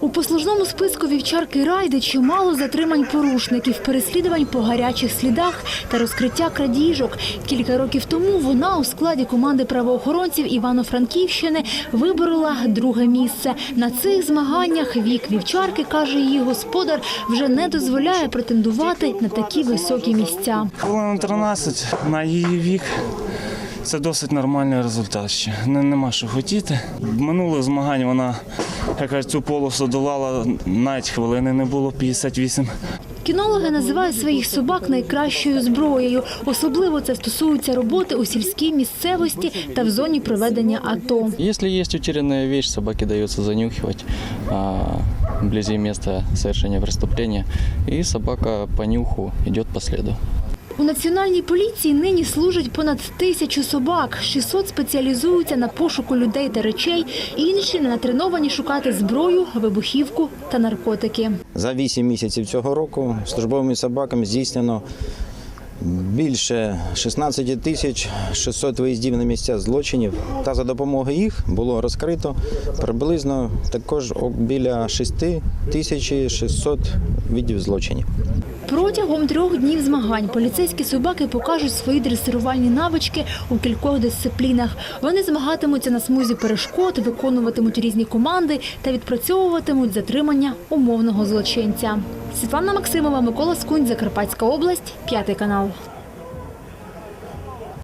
У послужному списку вівчарки Райди чимало затримань порушників, переслідувань по гарячих слідах та розкриття крадіжок. Кілька років тому вона у складі команди правоохоронців Івано-Франківщини виборола друге місце. На цих змаганнях вік вівчарки, каже її господар, вже не дозволяє претендувати на такі високі місця. Хвилина 13 на її вік. Це досить нормальний результат ще. Нема що хотіти. Минулих змагань вона яка цю полосу долала, навіть хвилини не було 58. Кінологи називають своїх собак найкращою зброєю. Особливо це стосується роботи у сільській місцевості та в зоні проведення АТО. Если есть утерянная вещь, собаке дается занюхивать а, вблизи места совершения преступления, и собака по нюху идет по следу. У національній поліції нині служать понад тисячу собак. 600 спеціалізуються на пошуку людей та речей, інші натреновані шукати зброю, вибухівку та наркотики. За 8 місяців цього року службовими собаками здійснено більше 16 тисяч 600 виїздів на місця злочинів. Та за допомогою їх було розкрито приблизно також біля 6 тисяч 600 видів злочинів. Протягом трьох днів змагань поліцейські собаки покажуть свої дресирувальні навички у кількох дисциплінах. Вони змагатимуться на смузі перешкод, виконуватимуть різні команди та відпрацьовуватимуть затримання умовного злочинця. Світлана Максимова, Микола Скунь, Закарпатська область, п'ятий канал.